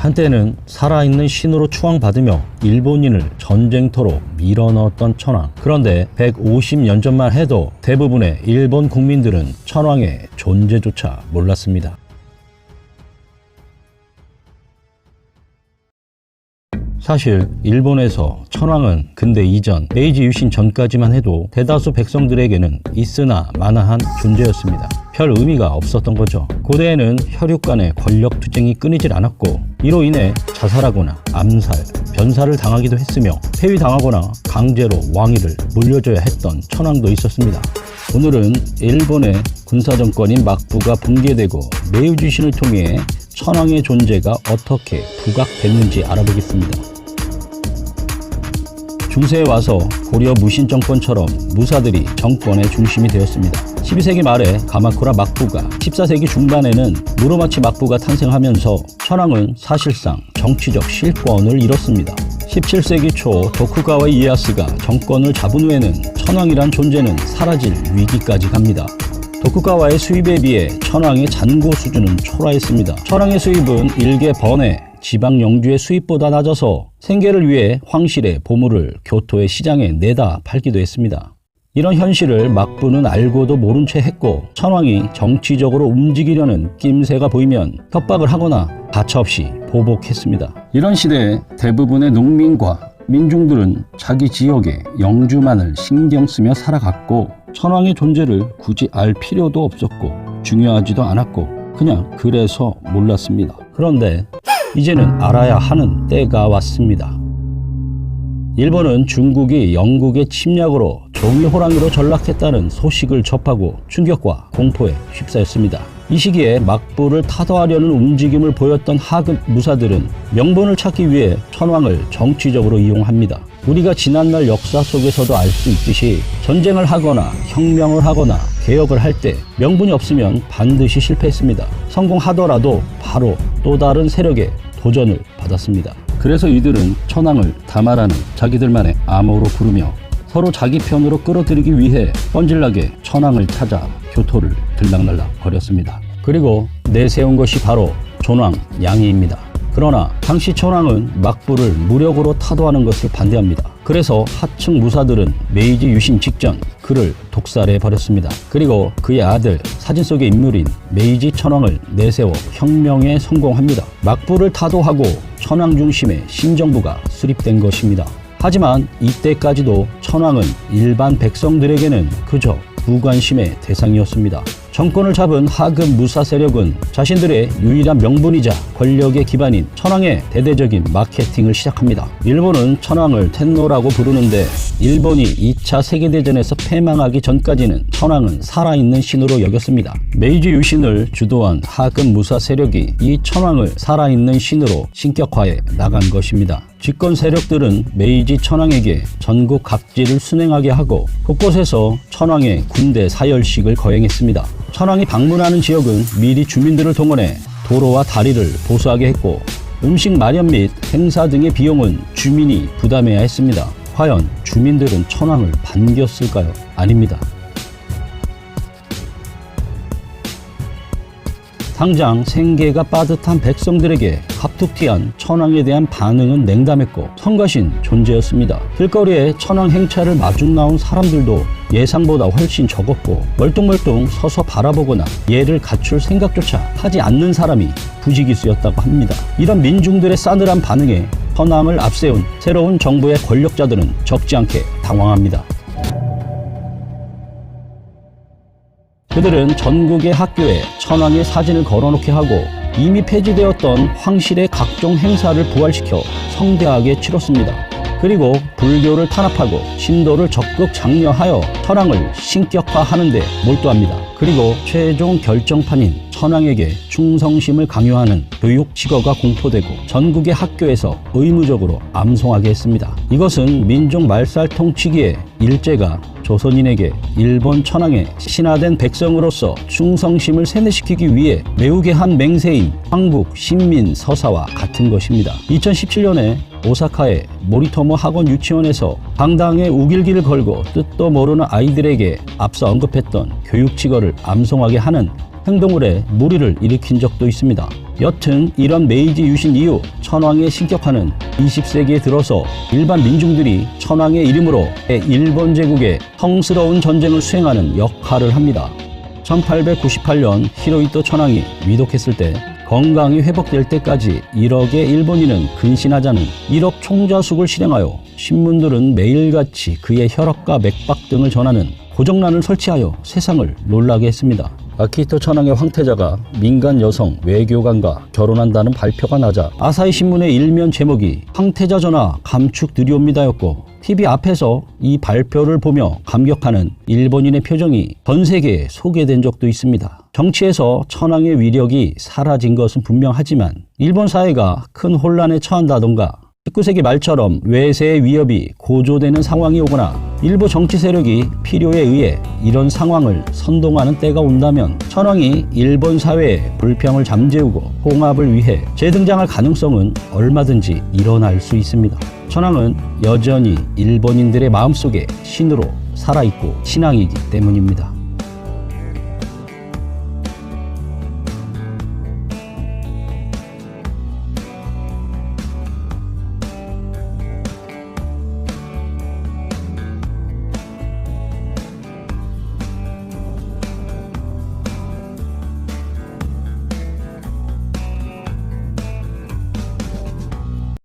한때는 살아있는 신으로 추앙받으며 일본인을 전쟁터로 밀어넣었던 천황. 그런데 150년 전만 해도 대부분의 일본 국민들은 천황의 존재조차 몰랐습니다. 사실 일본에서 천황은 근대 이전 메이지 유신 전까지만 해도 대다수 백성들에게는 있으나 마나한 존재였습니다. 별 의미가 없었던 거죠. 고대에는 혈육 간의 권력 투쟁이 끊이질 않았고 이로 인해 자살하거나 암살, 변사를 당하기도 했으며 폐위당하거나 강제로 왕위를 물려줘야 했던 천황도 있었습니다. 오늘은 일본의 군사정권인 막부가 붕괴되고 메이지신을 통해 천황의 존재가 어떻게 부각됐는지 알아보겠습니다. 중세에 와서 고려 무신 정권처럼 무사들이 정권의 중심이 되었습니다. 12세기 말에 가마쿠라 막부가 14세기 중반에는 무로마치 막부가 탄생하면서 천황은 사실상 정치적 실권을 잃었습니다. 17세기 초 도쿠가와 이에야스가 정권을 잡은 후에는 천황이란 존재는 사라질 위기까지 갑니다. 도쿠가와의 수입에 비해 천황의 잔고 수준은 초라했습니다. 천황의 수입은 일개 번에 지방 영주의 수입보다 낮아서 생계를 위해 황실의 보물을 교토의 시장에 내다 팔기도 했습니다. 이런 현실을 막부는 알고도 모른 채 했고 천황이 정치적으로 움직이려는 낌새가 보이면 협박을 하거나 가차없이 보복했습니다. 이런 시대에 대부분의 농민과 민중들은 자기 지역의 영주만을 신경 쓰며 살아갔고 천황의 존재를 굳이 알 필요도 없었고 중요하지도 않았고 그냥 그래서 몰랐습니다. 그런데 이제는 알아야 하는 때가 왔습니다. 일본은 중국이 영국의 침략으로 종이 호랑이로 전락했다는 소식을 접하고 충격과 공포에 휩싸였습니다. 이 시기에 막부를 타도하려는 움직임을 보였던 하급 무사들은 명분을 찾기 위해 천황을 정치적으로 이용합니다. 우리가 지난날 역사 속에서도 알 수 있듯이 전쟁을 하거나 혁명을 하거나 개혁을 할 때 명분이 없으면 반드시 실패했습니다. 성공하더라도 바로 또 다른 세력의 도전을 받았습니다. 그래서 이들은 천황을 다마라는 자기들만의 암호로 부르며 서로 자기 편으로 끌어들이기 위해 뻔질나게 천황을 찾아 교토를 들락날락 거렸습니다. 그리고 내세운 것이 바로 존왕 양이입니다. 그러나 당시 천황은 막부를 무력으로 타도하는 것을 반대합니다. 그래서 하층 무사들은 메이지 유신 직전 그를 독살해 버렸습니다. 그리고 그의 아들 사진 속의 인물인 메이지 천황을 내세워 혁명에 성공합니다. 막부를 타도하고 천황 중심의 신정부가 수립된 것입니다. 하지만 이때까지도 천황은 일반 백성들에게는 그저 무관심의 대상이었습니다. 정권을 잡은 하급 무사 세력은 자신들의 유일한 명분이자 권력의 기반인 천황의 대대적인 마케팅을 시작합니다. 일본은 천황을 텐노라고 부르는데 일본이 2차 세계대전에서 패망하기 전까지는 천황은 살아있는 신으로 여겼습니다. 메이지 유신을 주도한 하급 무사 세력이 이 천황을 살아있는 신으로 신격화해 나간 것입니다. 집권 세력들은 메이지 천황에게 전국 각지를 순행하게 하고 곳곳에서 천황의 군대 사열식을 거행했습니다. 천황이 방문하는 지역은 미리 주민들을 동원해 도로와 다리를 보수하게 했고 음식 마련 및 행사 등의 비용은 주민이 부담해야 했습니다. 과연 주민들은 천황을 반겼을까요? 아닙니다. 당장 생계가 빠듯한 백성들에게 갑툭튀한 천황에 대한 반응은 냉담했고 성가신 존재였습니다. 길거리에 천황 행차를 마중 나온 사람들도 예상보다 훨씬 적었고 멀뚱멀뚱 서서 바라보거나 예를 갖출 생각조차 하지 않는 사람이 부지기수였다고 합니다. 이런 민중들의 싸늘한 반응에 천황을 앞세운 새로운 정부의 권력자들은 적지 않게 당황합니다. 그들은 전국의 학교에 천황의 사진을 걸어놓게 하고 이미 폐지되었던 황실의 각종 행사를 부활시켜 성대하게 치렀습니다. 그리고 불교를 탄압하고 신도를 적극 장려하여 천황을 신격화하는 데 몰두합니다. 그리고 최종 결정판인 천황에게 충성심을 강요하는 교육 직어가 공포되고 전국의 학교에서 의무적으로 암송하게 했습니다. 이것은 민족 말살 통치기에 일제가 조선인에게 일본 천황의 신화된 백성으로서 충성심을 세뇌시키기 위해 매우게 한 맹세인 한국 신민 서사와 같은 것입니다. 2017년에 오사카의 모리토모 학원 유치원에서 당당의 우길기를 걸고 뜻도 모르는 아이들에게 앞서 언급했던 교육직어를 암송하게 하는 행동을 해 무리를 일으킨 적도 있습니다. 여튼 이런 메이지 유신 이후 천황의 신격화는 20세기에 들어서 일반 민중들이 천황의 이름으로 일본 제국에 성스러운 전쟁을 수행하는 역할을 합니다. 1898년 히로히토 천황이 위독했을 때 건강이 회복될 때까지 1억의 일본인은 근신하자는 1억 총자숙을 실행하여 신문들은 매일같이 그의 혈압과 맥박 등을 전하는 고정란을 설치하여 세상을 놀라게 했습니다. 아키히토 천황의 황태자가 민간 여성 외교관과 결혼한다는 발표가 나자 아사히 신문의 일면 제목이 황태자 전화 감축 드리옵니다였고 TV 앞에서 이 발표를 보며 감격하는 일본인의 표정이 전 세계에 소개된 적도 있습니다. 정치에서 천황의 위력이 사라진 것은 분명하지만 일본 사회가 큰 혼란에 처한다던가 19세기 말처럼 외세의 위협이 고조되는 상황이 오거나 일부 정치 세력이 필요에 의해 이런 상황을 선동하는 때가 온다면 천황이 일본 사회의 불평을 잠재우고 통합을 위해 재등장할 가능성은 얼마든지 일어날 수 있습니다. 천황은 여전히 일본인들의 마음속에 신으로 살아있고 신앙이기 때문입니다.